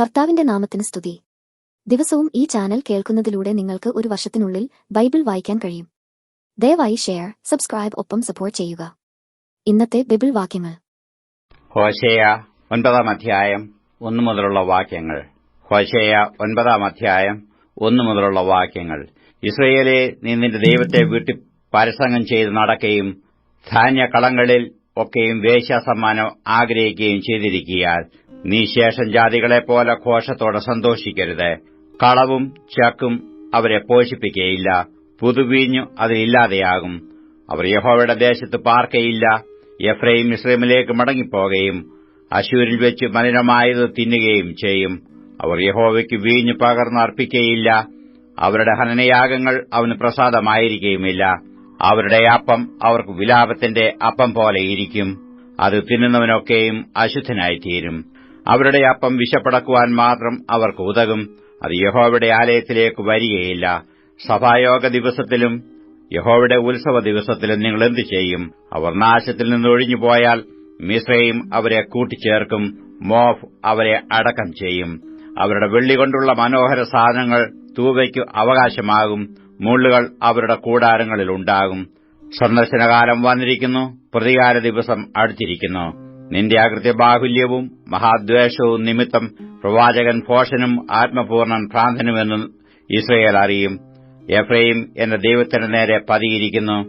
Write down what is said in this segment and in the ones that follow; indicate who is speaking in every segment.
Speaker 1: കർത്താവിന്റെ നാമത്തിന് സ്തുതി. ദിവസവും ഈ ചാനൽ കേൾക്കുന്നതിലൂടെ നിങ്ങൾക്ക് ഒരു വർഷത്തിനുള്ളിൽ ബൈബിൾ വായിക്കാൻ കഴിയും. ദയവായി ഷെയർ സബ്സ്ക്രൈബ് ഒപ്പം സപ്പോർട്ട് ചെയ്യുക. ഇന്നത്തെ ബൈബിൾ വാക്യങ്ങൾ.
Speaker 2: ഹോശേയ ഒൻപതാം അധ്യായം ഒന്നു മുതലുള്ള വാക്യങ്ങൾ. ഹോശേയ ഒൻപതാം അധ്യായം ഒന്നു മുതലുള്ള വാക്യങ്ങൾ. ഇസ്രയേലെ നീ നിന്റെ ദൈവത്തെ വീട്ടിൽ പരസംഗം ചെയ്ത് നടക്കുകയും ധാന്യകളങ്ങളിൽ ഒക്കെയും വേശ്യാസമ്മാനം ആഗ്രഹിക്കുകയും ചെയ്തിരിക്കിയാൽ നീ ശേഷം ജാതികളെപ്പോലെ ഘോഷത്തോടെ സന്തോഷിക്കരുത്. കളവും ചക്കും അവരെ പോഷിപ്പിക്കുകയില്ല പുതുവീഞ്ഞു അതിലില്ലാതെയാകും അവർ യഹോവയുടെ ദേശത്ത് പാർക്കയില്ല. എഫ്രൈം ഇസ്രൈമിലേക്ക് മടങ്ങിപ്പോകുകയും അശൂരിൽ വെച്ച് മലിനമായത് തിന്നുകയും ചെയ്യും. അവർ യഹോവയ്ക്ക് വീഞ്ഞു പകർന്നർപ്പിക്കുകയില്ല അവരുടെ ഹനനയാഗങ്ങൾ അവന് പ്രസാദമായിരിക്കുകയുമില്ല അവരുടെ അപ്പം അവർക്ക് വിലാപത്തിന്റെ അപ്പം പോലെയിരിക്കും അത് തിന്നുന്നവനൊക്കെയും അശുദ്ധനായിത്തീരും. അവരുടെ അപ്പം വിശപ്പടക്കുവാൻ മാത്രം അവർക്ക് ഉതകും. അത് യഹോവയുടെ ആലയത്തിലേക്ക് വരികയില്ല. സഭായോഗ ദിവസത്തിലും യഹോവയുടെ ഉത്സവ ദിവസത്തിലും നിങ്ങൾ എന്തു ചെയ്യും? അവർ നാശത്തിൽ നിന്നൊഴിഞ്ഞു പോയാൽ മിശ്രയും അവരെ കൂട്ടിച്ചേർക്കും മോഫ് അവരെ അടക്കം ചെയ്യും. അവരുടെ വെള്ളി കൊണ്ടുള്ള മനോഹര സാധനങ്ങൾ തൂവയ്ക്കു അവകാശമാകും. മുള്ളുകൾ അവരുടെ കൂടാരങ്ങളിൽ ഉണ്ടാകും. സന്ദർശനകാലം വന്നിരിക്കുന്നു പ്രതികാര ദിവസം അടുത്തിരിക്കുന്നു. നിന്റെ അകൃത്യബാഹുല്യവും മഹാദ്വേഷവും നിമിത്തം പ്രവാചകൻ ഭോഷനും ആത്മപൂർണൻ ഭ്രാന്തനുമെന്ന് ഇസ്രയേൽ അറിയും. എഫ്രൈം എന്ന ദൈവത്തിന് നേരെ പതിയിരിക്കുന്നു.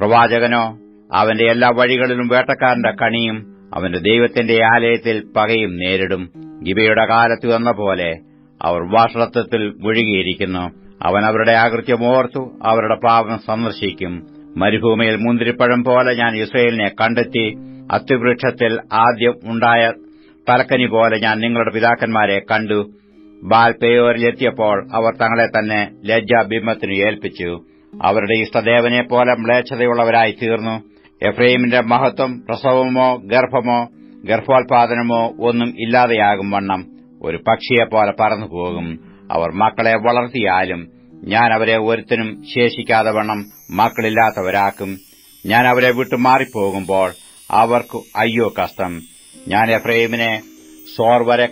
Speaker 2: പ്രവാചകനോ അവന്റെ എല്ലാ വഴികളിലും വേട്ടക്കാരന്റെ കണിയും അവന്റെ ദൈവത്തിന്റെ ആലയത്തിൽ പകയും നേരിടും. ഗിബയുടെ കാലത്ത് വന്ന പോലെ അവർ വാഷളത്വത്തിൽ മുഴുകിയിരിക്കുന്നു. അവൻ അവരുടെ ആകൃത്യമോർത്തു അവരുടെ പാപം സന്ദർശിക്കും. മരുഭൂമിയിൽ മുന്തിരിപ്പഴം പോലെ ഞാൻ ഇസ്രയേലിനെ കണ്ടെത്തി അത്തിവൃക്ഷത്തിൽ ആദ്യം ഉണ്ടായ തലക്കനി പോലെ ഞാൻ നിങ്ങളുടെ പിതാക്കന്മാരെ കണ്ടു. ബാൽപേയോരിലെത്തിയപ്പോൾ അവർ തങ്ങളെ തന്നെ ലജ്ജാബിംബത്തിനു ഏൽപ്പിച്ചു. അവരുടെ ഇഷ്ടദേവനെ പോലെ മ്ലേച്ഛതയുള്ളവരായി തീർന്നു. എഫ്രൈമിന്റെ മഹത്വം പ്രസവമോ ഗർഭമോ ഗർഭോത്പാദനമോ ഒന്നും ഇല്ലാതെയാകും വണ്ണം. ഒരു പക്ഷിയെപ്പോലെ പറന്നുപോകും അവർ മക്കളെ വളർത്തിയാലും ഞാൻ അവരെ ഒരുത്തിനും ശേഷിക്കാതെ വണ്ണം മക്കളില്ലാത്തവരാക്കും. ഞാൻ അവരെ വിട്ടു മാറിപ്പോകുമ്പോൾ അവർക്ക് അയ്യോ കഷ്ടം. ഞാൻ എഫ്രൈമിനെ സോർ വരെ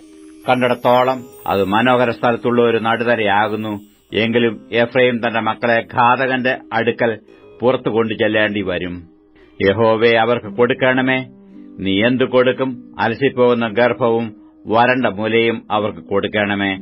Speaker 2: കണ്ടിടത്തോളം അത് മനോഹര സ്ഥലത്തുള്ള ഒരു നടുതരയാകുന്നു. എങ്കിലും എഫ്രൈം തന്റെ മക്കളെ ഘാതകന്റെ അടുക്കൽ പുറത്തു കൊണ്ടു ചെല്ലേണ്ടി വരും. യഹോവെ അവർക്ക് കൊടുക്കണമേ. നീ എന്തു കൊടുക്കും? അലസിപ്പോകുന്ന ഗർഭവും വരണ്ട മുലയും അവർക്ക് കൊടുക്കണമേ.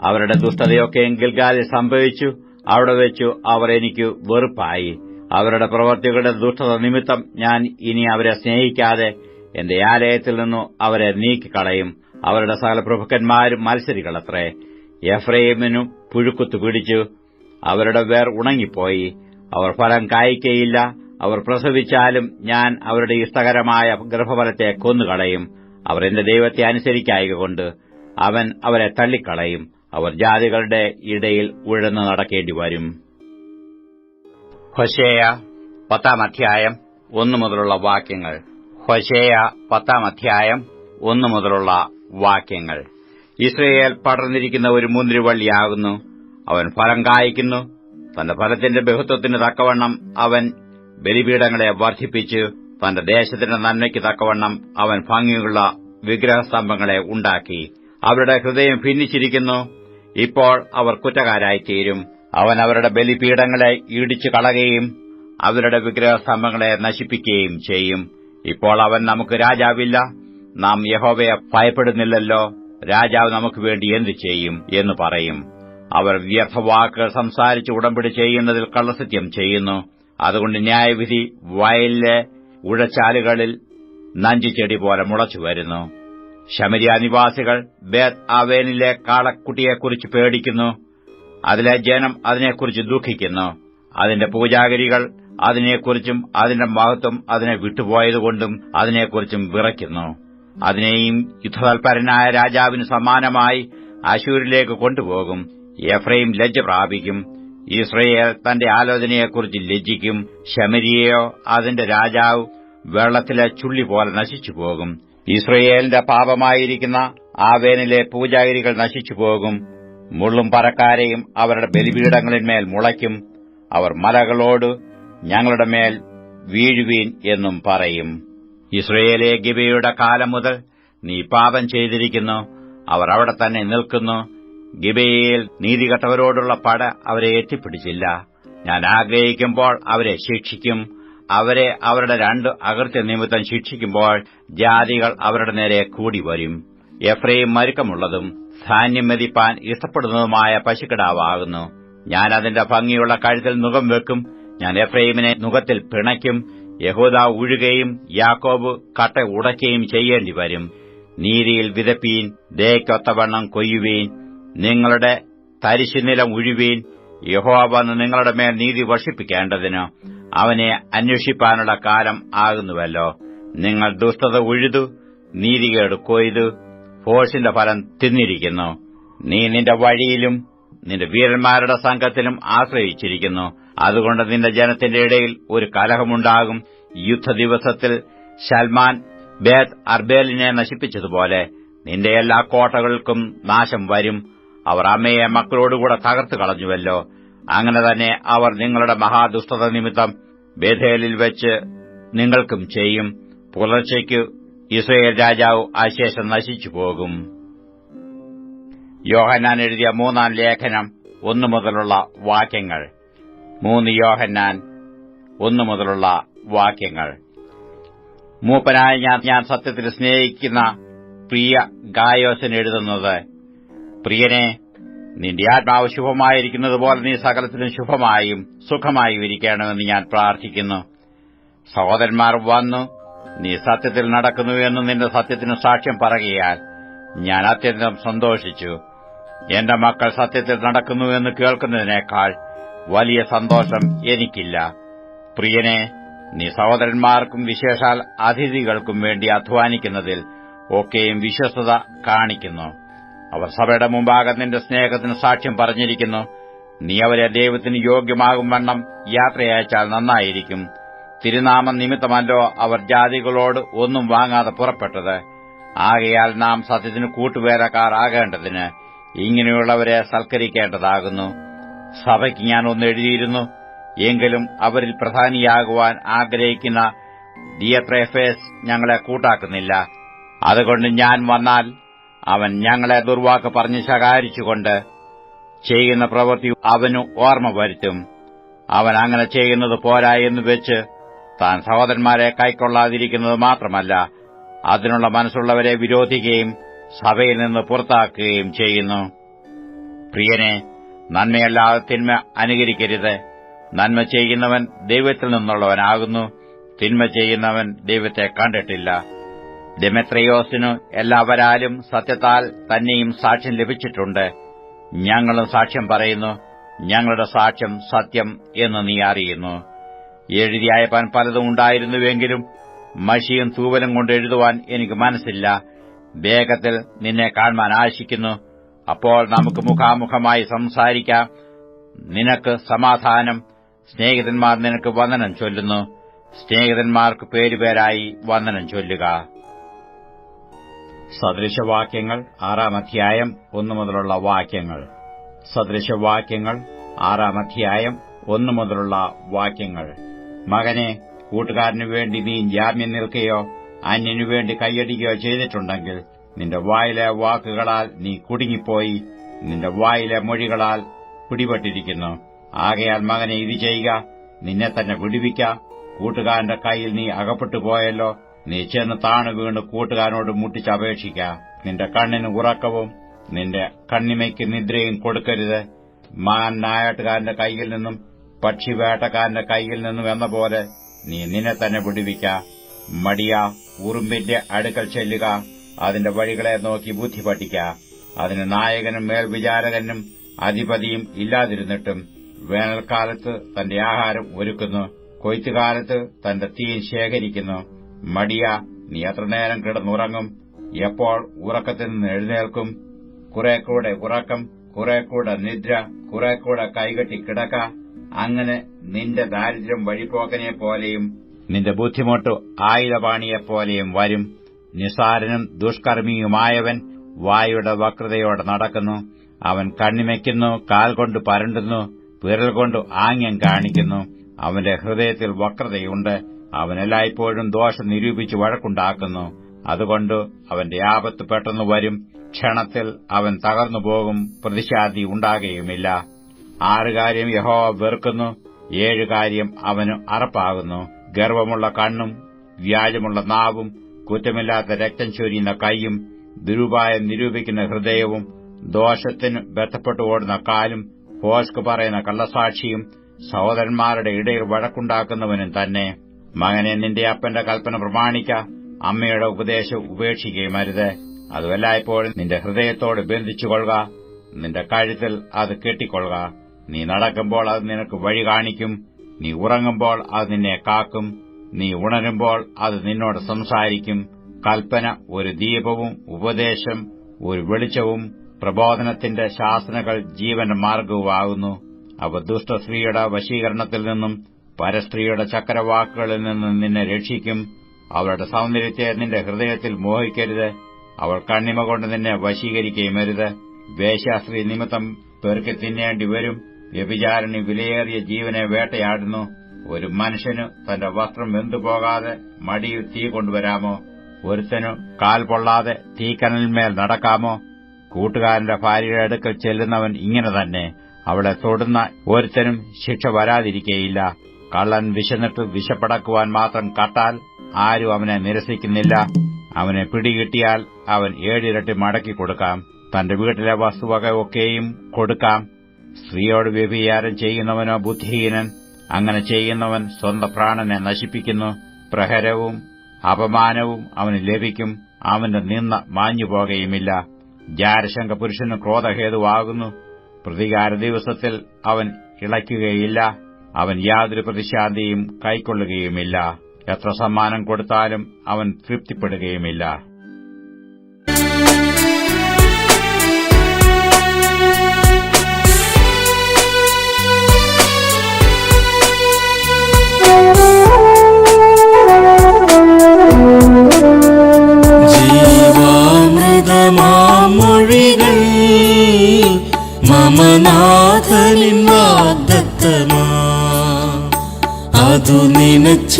Speaker 2: അവരുടെ ദുഷ്ടതയൊക്കെ ഗിൽഗാലിൽ സംഭവിച്ചു. അവിടെ വെച്ചു അവർ എനിക്ക് വെറുപ്പായി. അവരുടെ പ്രവർത്തികളുടെ ദുഷ്ടത നിമിത്തം ഞാൻ ഇനി അവരെ സ്നേഹിക്കാതെ എന്റെ ആലയത്തിൽ നിന്നു അവരെ നീക്കിക്കളയും. അവരുടെ സകല പ്രഭുക്കന്മാരും മത്സരികളത്രേ. എഫ്രൈമിനു പുഴുക്കുത്തു പിടിച്ചു. അവരുടെ വേർ ഉണങ്ങിപ്പോയി. അവർ ഫലം കായ്ക്കയില്ല. അവർ പ്രസവിച്ചാലും ഞാൻ അവരുടെ ഇഷ്ടകരമായ ഗർഭഫലത്തെ കൊന്നുകളയും. അവർ എന്റെ ദൈവത്തെ അനുസരിക്കായകൊണ്ട് അവൻ അവരെ തള്ളിക്കളയും. അവർ ജാതികളുടെ ഇടയിൽ ഉഴന്നു നടക്കേണ്ടി വരും. ഹൊശേയ പത്താം അധ്യായം ഒന്നു മുതലുള്ള വാക്യങ്ങൾ. ഹൊശേയ പത്താം അധ്യായം ഒന്നു മുതലുള്ള വാക്യങ്ങൾ. ഇസ്രയേൽ പടർന്നിരിക്കുന്ന ഒരു മുന്തിരിവള്ളിയാകുന്നു. അവൻ ഫലം കായ്ക്കുന്നു. തന്റെ ഫലത്തിന്റെ ബഹുത്വത്തിന് തക്കവണ്ണം അവൻ ബലിപീഠങ്ങളെ വർദ്ധിപ്പിച്ച്. തന്റെ ദേശത്തിന്റെ നന്മയ്ക്ക് തക്കവണ്ണം അവൻ ഭംഗിയുള്ള വിഗ്രഹസ്തംഭങ്ങളെ ഉണ്ടാക്കി. അവരുടെ ഹൃദയം ഭിന്നിച്ചിരിക്കുന്നു. ഇപ്പോൾ അവർ കുറ്റക്കാരായിത്തീരും. അവൻ അവരുടെ ബലിപീഠങ്ങളെ ഈടിച്ചു കളയുകയും അവരുടെ വിഗ്രഹസ്തംഭങ്ങളെ നശിപ്പിക്കുകയും ചെയ്യും. ഇപ്പോൾ അവൻ നമുക്ക് രാജാവില്ല. നാം യഹോവയെ ഭയപ്പെടുന്നില്ലല്ലോ. രാജാവ് നമുക്ക് വേണ്ടി എന്തു ചെയ്യും എന്ന് പറയും. അവർ വ്യർത്ഥവാക്കുകൾ സംസാരിച്ച് ഉടമ്പടി ചെയ്യുന്നതിൽ കള്ളസത്യം ചെയ്യുന്നു. അതുകൊണ്ട് ന്യായവിധി വയലിലെ ഉഴച്ചാലുകളിൽ നഞ്ചിച്ചെടി പോലെ മുളച്ചു വരുന്നു. ശമരിയ നിവാസികൾ ബേത് ആവേനിലെ കാളക്കുട്ടിയെക്കുറിച്ച് പേടിക്കുന്നു. അതിലെ ജനം അതിനെക്കുറിച്ച് ദുഃഖിക്കുന്നു. അതിന്റെ പൂജാഗിരികൾ അതിനെക്കുറിച്ചും അതിന്റെ മഹത്വം അതിനെ വിട്ടുപോയതുകൊണ്ടും അതിനെക്കുറിച്ചും വിറയ്ക്കുന്നു. അതിനെയും യുദ്ധതൽപരനായ രാജാവിന് സമാനമായി അശൂരിലേക്ക് കൊണ്ടുപോകും. എഫ്രൈം ലജ്ജ പ്രാപിക്കും. ഇസ്രയേൽ തന്റെ ആലോചനയെക്കുറിച്ച് ലജ്ജിക്കും. ശമരിയെയോ അതിന്റെ രാജാവ് വെള്ളത്തിലെ ചുള്ളി പോലെ നശിച്ചുപോകും ഇസ്രയേലിന്റെ പാപമായിരിക്കുന്ന ആവേനിലെ പൂജാഗിരികൾ നശിച്ചുപോകും മുള്ളും പറക്കാരെയും അവരുടെ ബലിപീഠങ്ങളിന്മേൽ മുളയ്ക്കും. അവർ മലകളോട് ഞങ്ങളുടെ മേൽ വീഴുവീൻ എന്നും പറയും. ഇസ്രയേലെ ഗിബയുടെ കാലം മുതൽ നീ പാപം ചെയ്തിരിക്കുന്നു. അവർ അവിടെ തന്നെ നിൽക്കുന്നു. ഗിബയിൽ നീതികെട്ടവരോടുള്ള പട അവരെ എത്തിപ്പിടിച്ചില്ല ഞാൻ ആഗ്രഹിക്കുമ്പോൾ അവരെ ശിക്ഷിക്കും. അവരെ അവരുടെ രണ്ട് അകൃത്യ നിമിത്തം ശിക്ഷിക്കുമ്പോൾ ജാതികൾ അവരുടെ നേരെ കൂടി വരും എഫ്രൈം മരുക്കമുള്ളതും ധാന്യം മെതിപ്പാൻ ഇഷ്ടപ്പെടുന്നതുമായ പശുക്കിടാവാകുന്നു. ഞാൻ അതിന്റെ ഭംഗിയുള്ള കഴുത്തിൽ മുഖം വെക്കും. ഞാൻ എഫ്രൈമിനെ മുഖത്തിൽ പിണയ്ക്കും. യഹൂദ ഉഴുകയും യാക്കോബ് കട്ട ഉടയ്ക്കുകയും ചെയ്യേണ്ടി വരും. നീതിയിൽ വിതപ്പീൻ ദേക്കൊത്തവണ്ണം കൊയ്യുവീൻ നിങ്ങളുടെ തരിശുനിലം ഉഴുവീൻ. യഹോവ വന്ന് നിങ്ങളുടെ മേൽ നീതി വർഷിപ്പിക്കേണ്ടതിന് അവനെ അന്വേഷിപ്പാനുള്ള കാലം ആകുന്നുവല്ലോ. നിങ്ങൾ ദുഷ്ടത ഉഴുതു നീതികേട് കൊയ്തു ഫോഴ്സിന്റെ ഫലം തിന്നിരിക്കുന്നു. നീ നിന്റെ വഴിയിലും നിന്റെ വീരന്മാരുടെ സംഘത്തിലും ആശ്രയിച്ചിരിക്കുന്നു. അതുകൊണ്ട് നിന്റെ ജനത്തിന്റെ ഇടയിൽ ഒരു കലഹമുണ്ടാകും. യുദ്ധദിവസത്തിൽ ഷൽമാൻ ബേത് അർബേലിനെ നശിപ്പിച്ചതുപോലെ നിന്റെ എല്ലാ കോട്ടകൾക്കും നാശം വരും. അവർ അമ്മയെ മക്കളോടുകൂടെ തകർത്തു കളഞ്ഞുവല്ലോ. അങ്ങനെ തന്നെ അവർ നിങ്ങളുടെ മഹാദുഷ്ടത നിമിത്തം ബേധേലിൽ വെച്ച് നിങ്ങൾക്കും ചെയ്യും. പുലർച്ചയ്ക്ക് ഇസ്രയേൽ രാജാവ് അശേഷം നശിച്ചു പോകും യോഹന്നാൻ എഴുതിയ മൂന്നാം ലേഖനം ഒന്നു മുതലുള്ള വാക്യങ്ങൾ. മൂന്ന് യോഹന്നാൻ ഒന്നു മുതലുള്ള വാക്യങ്ങൾ. മൂപ്പനായ ഞാൻ ഞാൻ സത്യത്തിൽ സ്നേഹിക്കുന്ന പ്രിയ ഗായോസൻ എഴുതുന്നത് പ്രിയനെ നിന്റെ ആത്മാവ് ശുഭമായിരിക്കുന്നതുപോലെ നീ സകലത്തിലും ശുഭമായും സുഖമായും ഇരിക്കണമെന്ന് ഞാൻ പ്രാർത്ഥിക്കുന്നു. സഹോദരന്മാർ വന്നു നീ സത്യത്തിൽ നടക്കുന്നു എന്ന് നിന്റെ സത്യത്തിന് സാക്ഷ്യം പറയുകയാൽ ഞാൻ അത്യന്തം സന്തോഷിച്ചു. എന്റെ മക്കൾ സത്യത്തിൽ നടക്കുന്നുവെന്ന് കേൾക്കുന്നതിനേക്കാൾ വലിയ സന്തോഷം എനിക്കില്ല. പ്രിയനെ നീ സഹോദരന്മാർക്കും വിശേഷാൽ അതിഥികൾക്കും വേണ്ടി അധ്വാനിക്കുന്നതിൽ ഒക്കെയും വിശ്വസ്തത കാണിക്കുന്നു. അവർ സഭയുടെ മുമ്പാകെ നിന്റെ സ്നേഹത്തിന് സാക്ഷ്യം പറഞ്ഞിരിക്കുന്നു. നീ അവരെ ദൈവത്തിന് യോഗ്യമാകും വണ്ണം യാത്രയച്ചാൽ നന്നായിരിക്കും. തിരുനാമം നിമിത്തമല്ലോ അവർ ജാതികളോട് ഒന്നും വാങ്ങാതെ പുറപ്പെട്ടത്. ആകയാൽ നാം സത്യത്തിന് കൂട്ടുപേരക്കാർ ആകേണ്ടതിന് ഇങ്ങനെയുള്ളവരെ സൽക്കരിക്കേണ്ടതാകുന്നു. സഭയ്ക്ക് ഞാൻ ഒന്ന് എഴുതിയിരുന്നു. എങ്കിലും അവരിൽ പ്രധാനിയാകുവാൻ ആഗ്രഹിക്കുന്ന ഡിയത്രേഫേസ് ഞങ്ങളെ കൂട്ടാക്കുന്നില്ല. അതുകൊണ്ട് ഞാൻ വന്നാൽ അവൻ ഞങ്ങളെ ദുർവാക്ക് പറഞ്ഞ് ശകാരിച്ചുകൊണ്ട് ചെയ്യുന്ന പ്രവൃത്തി അവനു ഓർമ്മ വരുത്തും. അവൻ അങ്ങനെ ചെയ്യുന്നത് പോരായെന്ന് വെച്ച് താൻ സഹോദരന്മാരെ കൈക്കൊള്ളാതിരിക്കുന്നത് മാത്രമല്ല അതിനുള്ള മനസ്സുള്ളവരെ വിരോധിക്കുകയും സഭയിൽ നിന്ന് പുറത്താക്കുകയും ചെയ്യുന്നു. പ്രിയനെ നന്മയല്ലാതെ തിന്മ അനുകരിക്കരുത്. നന്മ ചെയ്യുന്നവൻ ദൈവത്തിൽ നിന്നുള്ളവനാകുന്നു. തിന്മ ചെയ്യുന്നവൻ ദൈവത്തെ കണ്ടിട്ടില്ല. ഡെമെത്രയോസിനു എല്ലാവരാലും സത്യത്താൽ തന്നെയും സാക്ഷ്യം ലഭിച്ചിട്ടുണ്ട്. ഞങ്ങളും സാക്ഷ്യം പറയുന്നു. ഞങ്ങളുടെ സാക്ഷ്യം സത്യം എന്ന് നീ അറിയുന്നു. എഴുതിയയപ്പാൻ പലതും ഉണ്ടായിരുന്നുവെങ്കിലും മഷിയും തൂവലും കൊണ്ട് എഴുതുവാൻ എനിക്ക് മനസ്സില്ല. വേഗത്തിൽ നിന്നെ കാണാൻ ആശിക്കുന്നു. അപ്പോൾ നമുക്ക് മുഖാമുഖമായി സംസാരിക്കാം. നിനക്ക് സമാധാനം. സ്നേഹിതന്മാർ നിനക്ക് വന്ദനം ചൊല്ലുന്നു. സ്നേഹിതന്മാർക്ക് പേരുപേരായി വന്ദനം ചൊല്ലുക. സദൃശവാക്യങ്ങൾ ആറാം അധ്യായം ഒന്നു മുതലുള്ള വാക്യങ്ങൾ. സദൃശവാക്യങ്ങൾ ആറാം അധ്യായം ഒന്നു മുതലുള്ള വാക്യങ്ങൾ. മകനെ കൂട്ടുകാരനു വേണ്ടി നീ ജാമ്യം നിൽക്കുകയോ അന്യനു വേണ്ടി കൈയടിക്കുകയോ ചെയ്തിട്ടുണ്ടെങ്കിൽ നിന്റെ വായിലെ വാക്കുകളാൽ നീ കുടുങ്ങിപ്പോയി നിന്റെ വായിലെ മൊഴികളാൽ പിടിപെട്ടിരിക്കുന്നു. ആകയാൽ മകനെ ഇത് ചെയ്യുക നിന്നെ തന്നെ വിടുവിക്ക. കൂട്ടുകാരന്റെ കയ്യിൽ നീ അകപ്പെട്ടു പോയല്ലോ നീ ചെന്ന് താണു വീണ് കൂട്ടുകാരനോട് മുട്ടിച്ചപേക്ഷിക്ക നിന്റെ കണ്ണിന് ഉറക്കവും നിന്റെ കണ്ണിമയ്ക്ക് നിദ്രയും കൊടുക്കരുത്. മാൻ നായാട്ടുകാരന്റെ കൈയിൽ നിന്നും പക്ഷി കയ്യിൽ നിന്നും എന്ന പോലെ നീ നിന്നെ തന്നെ വിടുവിക്ക. മടിയ ഉറുമ്പിന്റെ അടുക്കൽ ചെല്ലുക. അതിന്റെ വഴികളെ നോക്കി ബുദ്ധി പഠിക്ക. അതിന് നായകനും മേൽവിചാരകനും അധിപതിയും ഇല്ലാതിരുന്നിട്ടും വേനൽക്കാലത്ത് തന്റെ ആഹാരം ഒരുക്കുന്നു. കൊയ്ത്തുകാലത്ത് തന്റെ തീൻ ശേഖരിക്കുന്നു. മടിയ നീ എത്ര നേരം കിടന്നുറങ്ങും. എപ്പോൾ ഉറക്കത്തിൽ നിന്ന് എഴുന്നേൽക്കും? കുറെ കൂടെ ഉറക്കം കുറെ കൂടെ നിദ്ര കുറെ കൂടെ കൈകെട്ടി കിടക്ക. അങ്ങനെ നിന്റെ ദാരിദ്ര്യം വഴിപോക്കനെ പോലെയും നിന്റെ ബുദ്ധിമുട്ട് ആയുധപാണിയെപ്പോലെയും വരും. നിസാരനും ദുഷ്കർമ്മിയുമായവൻ വായുടെ വക്രതയോടെ നടക്കുന്നു. അവൻ കണ്ണിമയ്ക്കുന്നു കാൽ കൊണ്ട് പരണ്ടുന്നു വിരൽ കൊണ്ട് ആംഗ്യം കാണിക്കുന്നു. അവന്റെ ഹൃദയത്തിൽ വക്രതയുണ്ട്. അവൻ എല്ലായ്പ്പോഴും ദോഷം നിരൂപിച്ച് വഴക്കുണ്ടാക്കുന്നു. അതുകൊണ്ട് അവന്റെ ആപത്ത് പെട്ടെന്ന് വരും. ക്ഷണത്തിൽ അവൻ തകർന്നു പോകും പ്രതിശാന്തി ഉണ്ടാകുകയുമില്ല. ആറ് കാര്യം യഹോവ വെറുക്കുന്നു ഏഴ് കാര്യം അവന് അറപ്പാകുന്നു. ഗർവമുള്ള കണ്ണും വ്യാജമുള്ള നാവും കുറ്റമില്ലാത്ത രക്തം ചൊരിയുന്ന കൈയും ദുരുപായം നിരൂപിക്കുന്ന ഹൃദയവും ദോഷത്തിന് ബന്ധപ്പെട്ടു ഓടുന്ന കാലും ഹോസ്ക് പറയുന്ന കള്ളസാക്ഷിയും സഹോദരന്മാരുടെ ഇടയിൽ വഴക്കുണ്ടാക്കുന്നവനും തന്നെ. മകനെ നിന്റെ അപ്പന്റെ കൽപ്പന പ്രമാണിക്ക അമ്മയുടെ ഉപദേശം ഉപേക്ഷിക്കുകയും അരുത്. അതുവല്ലായ്പ്പോഴും നിന്റെ ഹൃദയത്തോട് ബന്ധിച്ചുകൊള്ളുക നിന്റെ കഴുത്തിൽ അത് കെട്ടിക്കൊള്ളുക. നീ നടക്കുമ്പോൾ അത് നിനക്ക് വഴി കാണിക്കും. നീ ഉറങ്ങുമ്പോൾ അത് നിന്നെ കാക്കും. നീ ഉണരുമ്പോൾ അത് നിന്നോട് സംസാരിക്കും. കൽപ്പന ഒരു ദീപവും ഉപദേശം ഒരു വെളിച്ചവും പ്രബോധനത്തിന്റെ ശാസനകൾ ജീവന്റെ മാർഗവുമാകുന്നു അവ ദുഷ്ടസ്ത്രീയുടെ വശീകരണത്തിൽ നിന്നും പരസ്ത്രീയുടെ ചക്രവാക്കുകളിൽ നിന്നും നിന്നെ രക്ഷിക്കും. അവളുടെ സൗന്ദര്യത്തെ നിന്റെ ഹൃദയത്തിൽ മോഹിക്കരുത്. അവൾ കണ്ണിമ കൊണ്ട് നിന്നെ വശീകരിക്കുകയുമരുത് വേശ്യാസ്ത്രീ നിമിത്തം പേർക്ക് തിന്നേണ്ടി വരും. വ്യഭിചാരണി വിലയേറിയ ജീവനെ വേട്ടയാടുന്നു. ഒരു മനുഷ്യന് തന്റെ വസ്ത്രം വെന്തുപോകാതെ മടിയിൽ തീ കൊണ്ടുവരാമോ? ഒരുത്തനു കാൽ പൊള്ളാതെ തീക്കനലിന്മേൽ നടക്കാമോ? കൂട്ടുകാരന്റെ ഭാര്യയുടെ അടുക്കൽ ചെല്ലുന്നവൻ ഇങ്ങനെ തന്നെ. അവളെ തൊടുന്ന ഒരുത്തനും ശിക്ഷ വരാതിരിക്കേയില്ല. കള്ളൻ വിശന്നിട്ട് വിശപ്പടക്കുവാൻ മാത്രം കട്ടാൽ ആരും അവനെ നിരസിക്കുന്നില്ല. അവനെ പിടികിട്ടിയാൽ അവൻ ഏഴിരട്ടി മടക്കി കൊടുക്കാം. തന്റെ വീട്ടിലെ വസ്തുവക ഒക്കെയും കൊടുക്കാം. സ്ത്രീയോട് വ്യഭിചാരം ചെയ്യുന്നവനോ ബുദ്ധിഹീനൻ അങ്ങനെ ചെയ്യുന്നവൻ സ്വന്തം പ്രാണനെ നശിപ്പിക്കുന്നു. പ്രഹരവും അപമാനവും അവന് ലഭിക്കും. അവന്റെ നിന്ന മാഞ്ഞുപോകയുമില്ല ജാരശങ്ക പുരുഷന് ക്രോധഹേതുവാകുന്നു. പ്രതികാര ദിവസത്തിൽ അവൻ ഇളയ്ക്കുകയില്ല. അവൻ യാതൊരു പ്രതിശാന്തിയും കൈക്കൊള്ളുകയുമില്ല. എത്ര സമ്മാനം കൊടുത്താലും അവൻ തൃപ്തിപ്പെടുകയുമില്ല.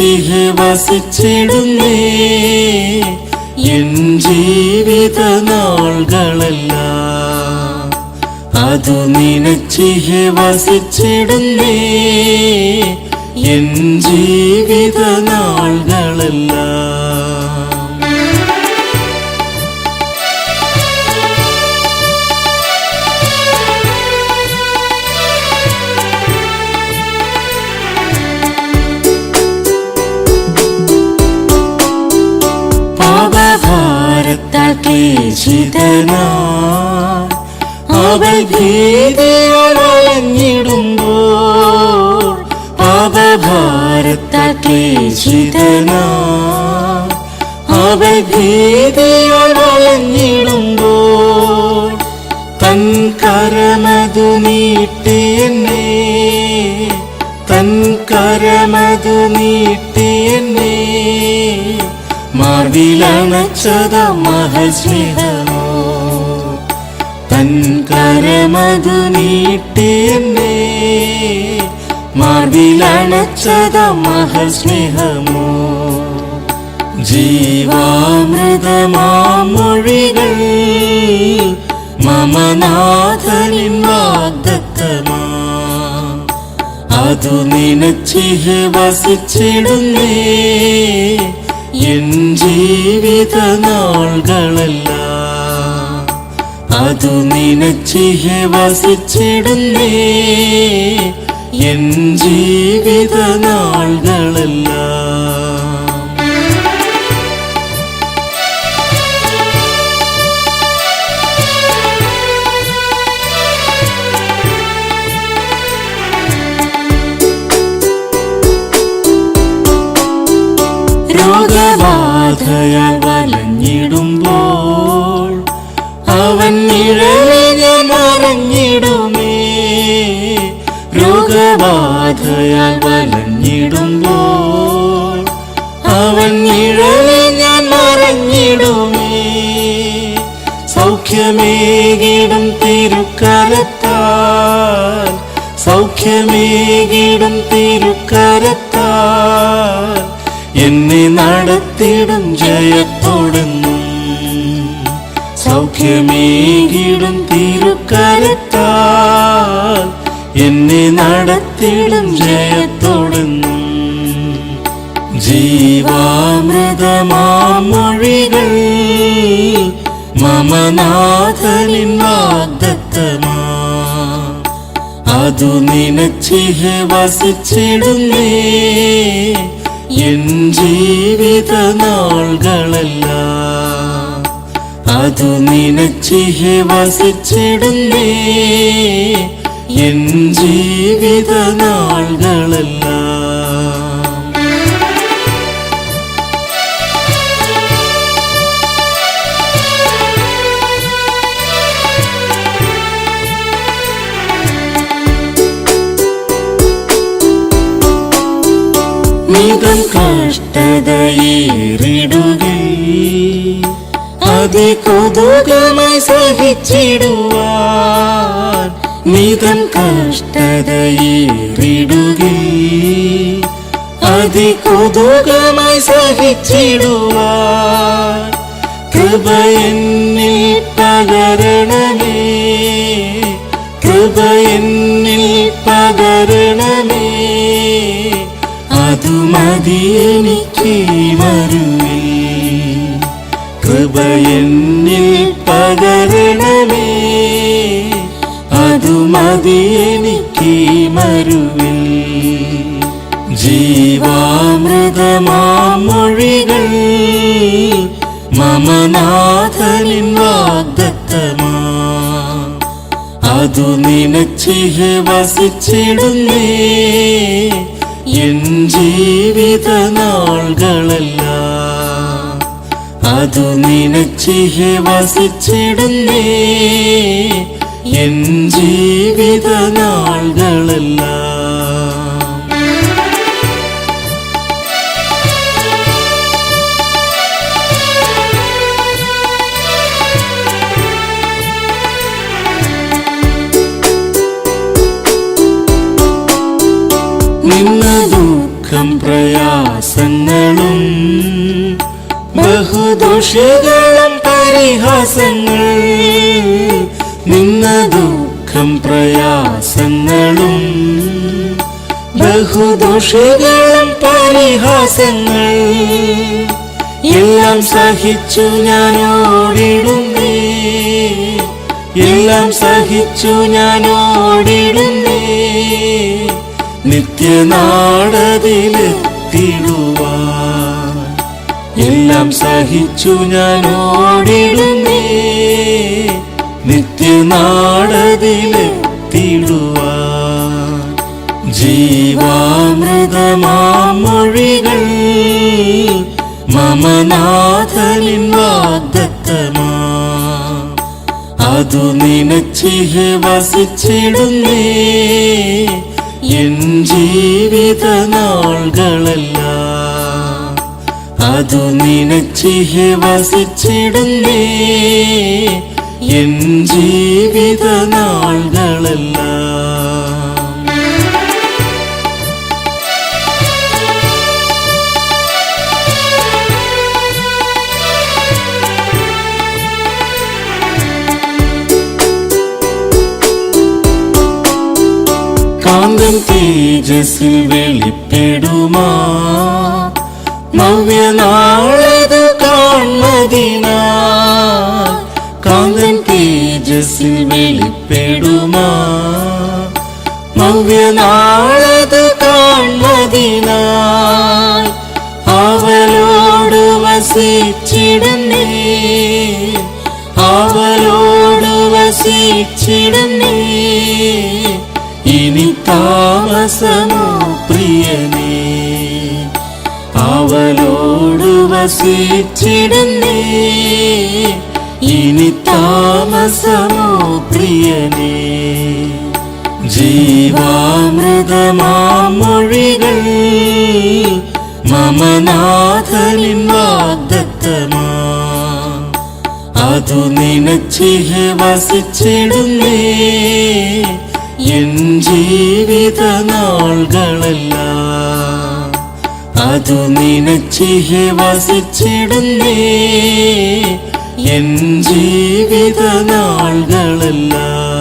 Speaker 3: നിനച്ചിഹെ വസിച്ചിടുന്നേ. എൻ ജീവിത നാളുകളല്ല അതു നിനച്ചിഹ വസിച്ചിടുന്നേ. എൻ ജീവിത നാളുകളല്ല ക്ലേശിതനാ അവൾ ഭീതിയോടഞ്ഞിടുമ്പോ പാപഭാരത്താൽ ക്ലേശിതനാ. അവൾ ഭീതിയോടഞ്ഞിടുമ്പോ തൻ കരമതു നീട്ടിയെന്നേ തൻ കരമതു നീട്ടിയെന്നേ മാർവിലണച്ചത മഹസ്മിതമോ തൻ കരമതു നീട്ടിയെന്നേ. മാർവിലണച്ചത മഹസ്നേഹമോ ജീവാമൃതമാമൊഴികൾ മമനാഥനിൻ വാഗ്ദത്തമാ അതു നിനച്ചിഹെ വസിച്ചിടുന്നേ. എൻ ജീവിത അതു നിനച്ചിഹെ വസിച്ചിടുന്നേ എൻ ജീവിത സൗഖ്യമേകിടും തിരുക്കരത്താൽ സൗഖ്യമേകിടും തിരുക്കരത്താൽ എന്നെ നടത്തിടും ജയത്തോടുന്നു സൗഖ്യമേകിടും തിരുക്കരത്താൽ എന്നെ നടത്തിടും ജയത്തോടുന്നു ജീവാമൃതമാ മൊഴികൾ വാഗ്ദത്തമാ അതു നിനച്ചിഹെ എൻ ജീവിത നാളുകളല്ല അതു നിനച്ചിഹെ എൻ ജീവിത നാളുകളെല്ലാം നിതം കഷ്ടതയേറിടുകേ. അതികൊതുകമായി സഹിച്ചിടുവാൻ നിതം കഷ്ടതയേറിടുകേ. അതികൊതുകമായി സഹിച്ചിടുവാൻ കൃപ എന്നിൽ പകരണമേ. കൃപ എന്നിൽ പകരണമേ. അതു മതി എനിക്ക് മരുവിൽ കൃപ എന്നിൽ പകരണമേ. അതു മതി എനിക്ക് മരുവിൽ ജീവാമൃതമാം മൊഴികൾ മമനാഥനിൻ വാഗ്ദത്തമാ. അതു നിനച്ചിഹെ വസിച്ചിടുന്നേ. എൻ ജീവിത നാളുകളെല്ലാം അതു നിനച്ചിഹെ വസിച്ചിടുന്നേ എൻ ജീവിത നാളുകളെല്ലാം ബഹുദോഷികളും പരിഹാസങ്ങൾ നിന്ന ദുഃഖം പ്രയാസങ്ങളും ബഹുദോഷങ്ങളും പരിഹാസങ്ങൾ എല്ലാം സഹിച്ചു ഞാൻ ഓടിടുന്നേ എല്ലാം സഹിച്ചു ഞാൻ ഓടിടുന്നേ നിത്യനാടതിലെത്തിടുവാൻ സഹിച്ചു ഞാൻ ഓടിടുന്നേ. നിത്യനാടതിലെത്തിടുവാൻ ജീവാമൃതമാം മൊഴികൾ മമനാഥനിൻ വാഗ്ദത്തമാ. അതു നിനച്ചിഹ വസിച്ചിടുന്നേ. എൻ ജീവിത നാളുകളെല്ലാം അതു നിനച്ചിഹെ വസിച്ചിടുന്നേ എൻ ജീവിത നാളുകളെല്ലാം. കാന്തം തേജസ്സിൽ വെളിപ്പെടുമാ. നവ്യനാളതു കാൺമതിനാ കാന്തൻ തേജസ്സിൽ വെളിപ്പെടുമാ. നവ്യനാളതു കാൺമതിനായി അവലോട് വസിച്ചിടുന്നേ. അവലോട് വസിച്ചിടുന്നേ. ഇനി താമസമോ പ്രിയനേ വസിച്ചിടുന്നേ ഇനി താമസമോ പ്രിയനേ? ജീവാമൃതമാമൊഴികൾ മമനാഥനിൻ വാഗ്ദത്തമാ അതു നിനച്ചിഹ വസിച്ചിടുന്നേ. എൻ ജീവിത നാളുകളെല്ലാം അതു നിനച്ചി വസിച്ചിടുന്നേ. എൻ ജീവിത നാളുകളെല്ലാം